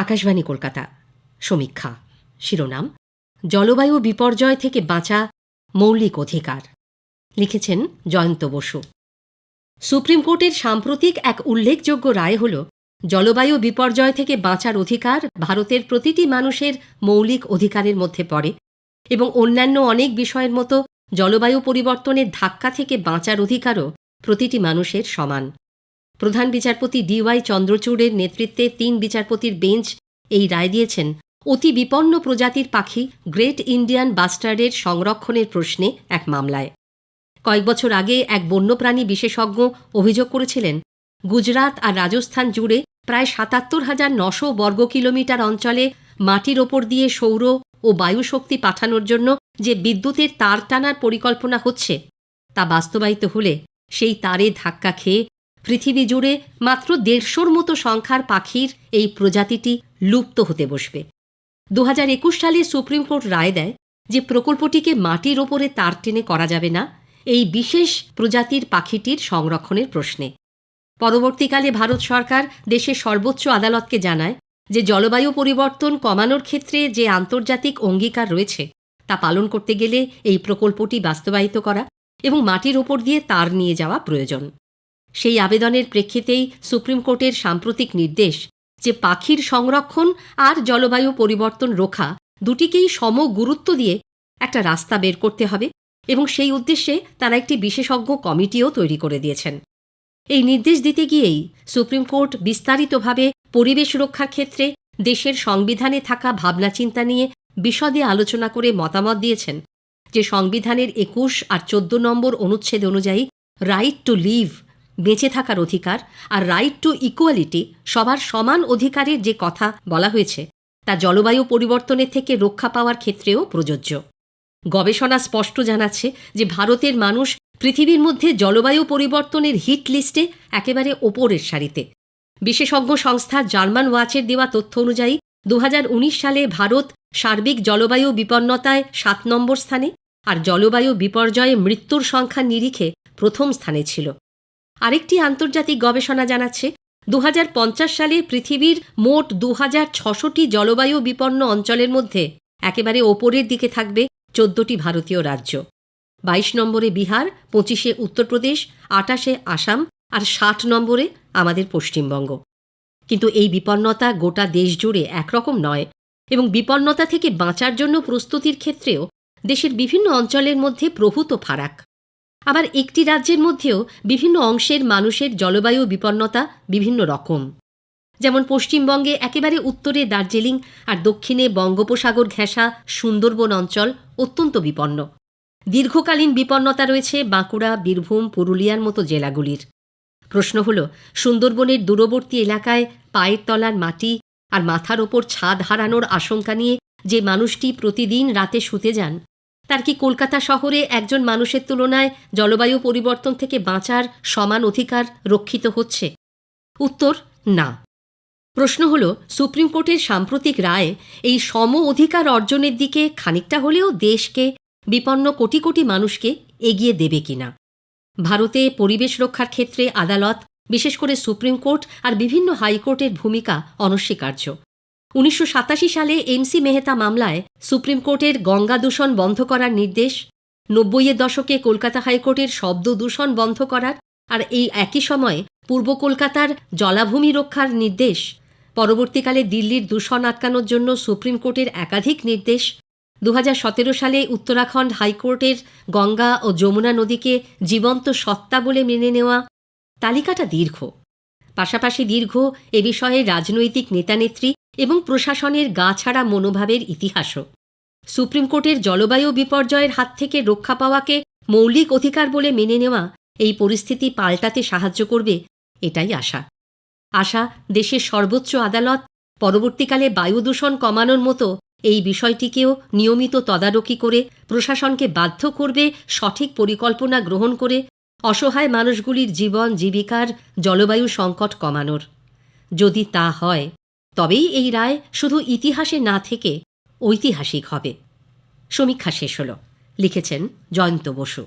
আকাশবাণী কলকাতা। সমীক্ষা। শিরোনাম, জলবায়ু বিপর্যয় থেকে বাঁচা মৌলিক অধিকার। লিখেছেন জয়ন্ত বসু। সুপ্রিম কোর্টের সাম্প্রতিক এক উল্লেখযোগ্য রায় হল, জলবায়ু বিপর্যয় থেকে বাঁচার অধিকার ভারতের প্রতিটি মানুষের মৌলিক অধিকারের মধ্যে পড়ে এবং অন্যান্য অনেক বিষয়ের মতো জলবায়ু পরিবর্তনের ধাক্কা থেকে বাঁচার অধিকারও প্রতিটি মানুষের সমান। প্রধান বিচারপতি ডিওয়াই চন্দ্রচূড়ের নেতৃত্বে তিন বিচারপতির বেঞ্চ এই রায় দিয়েছেন। অতি বিপন্ন প্রজাতির পাখি গ্রেট ইন্ডিয়ান বাস্টার্ডের সংরক্ষণের প্রশ্নে এক মামলায়। কয়েক বছর আগে এক বন্যপ্রাণী বিশেষজ্ঞ অভিযোগ করেছিলেন, গুজরাট আর রাজস্থান জুড়ে প্রায় সাতাত্তর হাজার নশো বর্গ কিলোমিটার অঞ্চলে মাটির ওপর দিয়ে সৌর ও বায়ুশক্তি পাঠানোর জন্য যে বিদ্যুতের তার টানার পরিকল্পনা হচ্ছে, তা বাস্তবায়িত হলে সেই তারে ধাক্কা খেয়ে পৃথিবী জুড়ে মাত্র দেড়শোর মতো সংখ্যার পাখির এই প্রজাতিটি লুপ্ত হতে বসবে। দু একুশ সালে সুপ্রিম কোর্ট রায় দেয় যে প্রকল্পটিকে মাটির ওপরে তার টেনে করা যাবে না, এই বিশেষ প্রজাতির পাখিটির সংরক্ষণের প্রশ্নে। পরবর্তীকালে ভারত সরকার দেশের সর্বোচ্চ আদালতকে জানায় যে জলবায়ু পরিবর্তন কমানোর ক্ষেত্রে যে আন্তর্জাতিক অঙ্গীকার রয়েছে, তা পালন করতে গেলে এই প্রকল্পটি বাস্তবায়িত করা এবং মাটির ওপর দিয়ে তার নিয়ে যাওয়া প্রয়োজন। সেই আবেদনের প্রেক্ষিতেই সুপ্রিম কোর্টের সাম্প্রতিক নির্দেশ যে পাখির সংরক্ষণ আর জলবায়ু পরিবর্তন রোখা দুটিকেই সম গুরুত্ব দিয়ে একটা রাস্তা বের করতে হবে এবং সেই উদ্দেশ্যে তারা একটি বিশেষজ্ঞ কমিটিও তৈরি করে দিয়েছেন। এই নির্দেশ দিতে গিয়েই সুপ্রিম কোর্ট বিস্তারিতভাবে পরিবেশ রক্ষার ক্ষেত্রে দেশের সংবিধানে থাকা ভাবনা চিন্তা নিয়ে বিশদে আলোচনা করে মতামত দিয়েছেন যে সংবিধানের একুশ আর চোদ্দ নম্বর অনুচ্ছেদ অনুযায়ী রাইট টু লিভ বেঁচে থাকার অধিকার আর রাইট টু ইকুয়ালিটি সবার সমান অধিকারের যে কথা বলা হয়েছে, তা জলবায়ু পরিবর্তনের থেকে রক্ষা পাওয়ার ক্ষেত্রেও প্রযোজ্য। গবেষণা স্পষ্ট জানাচ্ছে যে ভারতের মানুষ পৃথিবীর মধ্যে জলবায়ু পরিবর্তনের হিট লিস্টে একেবারে ওপরের সারিতে। বিশেষজ্ঞ সংস্থা জার্মান ওয়াচের দেওয়া তথ্য অনুযায়ী দু হাজার উনিশ সালে ভারত সার্বিক জলবায়ু বিপন্নতায় সাত নম্বর স্থানে আর জলবায়ু বিপর্যয়ে মৃত্যুর সংখ্যা নিরিখে প্রথম স্থানে ছিল। আরেকটি আন্তর্জাতিক গবেষণা জানাচ্ছে দু হাজার পঞ্চাশ সালে পৃথিবীর মোট দু হাজার ছশোটি জলবায়ু বিপন্ন অঞ্চলের মধ্যে একেবারে ওপরের দিকে থাকবে চোদ্দটি ভারতীয় রাজ্য। বাইশ নম্বরে বিহার, পঁচিশে উত্তরপ্রদেশ আটাশে আসাম আর ষাট নম্বরে আমাদের পশ্চিমবঙ্গ। কিন্তু এই বিপন্নতা গোটা দেশ জুড়ে একরকম নয় এবং বিপন্নতা থেকে বাঁচার জন্য প্রস্তুতির ক্ষেত্রেও দেশের বিভিন্ন অঞ্চলের মধ্যে প্রভূত ফারাক। আবার একটি রাজ্যের মধ্যেও বিভিন্ন অংশের মানুষের জলবায়ু বিপন্নতা বিভিন্ন রকম। যেমন পশ্চিমবঙ্গে একেবারে উত্তরে দার্জিলিং আর দক্ষিণে বঙ্গোপসাগর ঘেঁষা সুন্দরবন অঞ্চল অত্যন্ত বিপন্ন। দীর্ঘকালীন বিপন্নতা রয়েছে বাঁকুড়া, বীরভূম, পুরুলিয়ার মতো জেলাগুলির। প্রশ্ন হল, সুন্দরবনের দূরবর্তী এলাকায় পায়ের তলার মাটি আর মাথার ওপর ছাদ হারানোর আশঙ্কা নিয়ে যে মানুষটি প্রতিদিন রাতে শুতে যান তার কি কলকাতা শহরে একজন মানুষের তুলনায় জলবায়ু পরিবর্তন থেকে বাঁচার সমান অধিকার রক্ষিত হচ্ছে? উত্তর, না। প্রশ্ন হল, সুপ্রিম কোর্টের সাম্প্রতিক রায়ে এই সম অধিকার অর্জনের দিকে খানিকটা হলেও দেশকে বিপন্ন কোটি কোটি মানুষকে এগিয়ে দেবে কিনা? ভারতে পরিবেশ রক্ষার ক্ষেত্রে আদালত, বিশেষ করে সুপ্রিম কোর্ট আর বিভিন্ন হাইকোর্টের ভূমিকা অনস্বীকার্য। উনিশশো সাতাশি সালে এমসি মেহতা মামলায় সুপ্রিম কোর্টের গঙ্গা দূষণ বন্ধ করার নির্দেশ, নব্বইয়ের দশকে কলকাতা হাইকোর্টের শব্দ দূষণ বন্ধ করার আর এই একই সময়ে পূর্ব কলকাতার জলাভূমি রক্ষার নির্দেশ, পরবর্তীকালে দিল্লির দূষণ আটকানোর জন্য সুপ্রিম কোর্টের একাধিক নির্দেশ দু হাজার সতেরো সালে উত্তরাখণ্ড হাইকোর্টের গঙ্গা ও যমুনা নদীকে জীবন্ত সত্তা বলে মেনে নেওয়া। তালিকাটা দীর্ঘ। পাশাপাশি দীর্ঘ এ বিষয়ে রাজনৈতিক নেতানেত্রী এবং প্রশাসনের গা ছাড়া মনোভাবের ইতিহাসও। সুপ্রিম কোর্টের জলবায়ু বিপর্যয়ের হাত থেকে রক্ষা পাওয়াকে মৌলিক অধিকার বলে মেনে নেওয়া এই পরিস্থিতি পাল্টাতে সাহায্য করবে এটাই আশা। আশা, দেশের সর্বোচ্চ আদালত পরবর্তীকালে বায়ু দূষণ কমানোর মতো এই বিষয়টিকেও নিয়মিত তদারকি করে প্রশাসনকে বাধ্য করবে সঠিক পরিকল্পনা গ্রহণ করে অসহায় মানুষগুলির জীবন, জীবিকার জলবায়ু সংকট কমানোর। যদি তা হয়, তবেই এই রায় শুধু ইতিহাসে না থেকে ঐতিহাসিক হবে। সমীক্ষা শেষ হল। লিখেছেন জয়ন্ত বসু।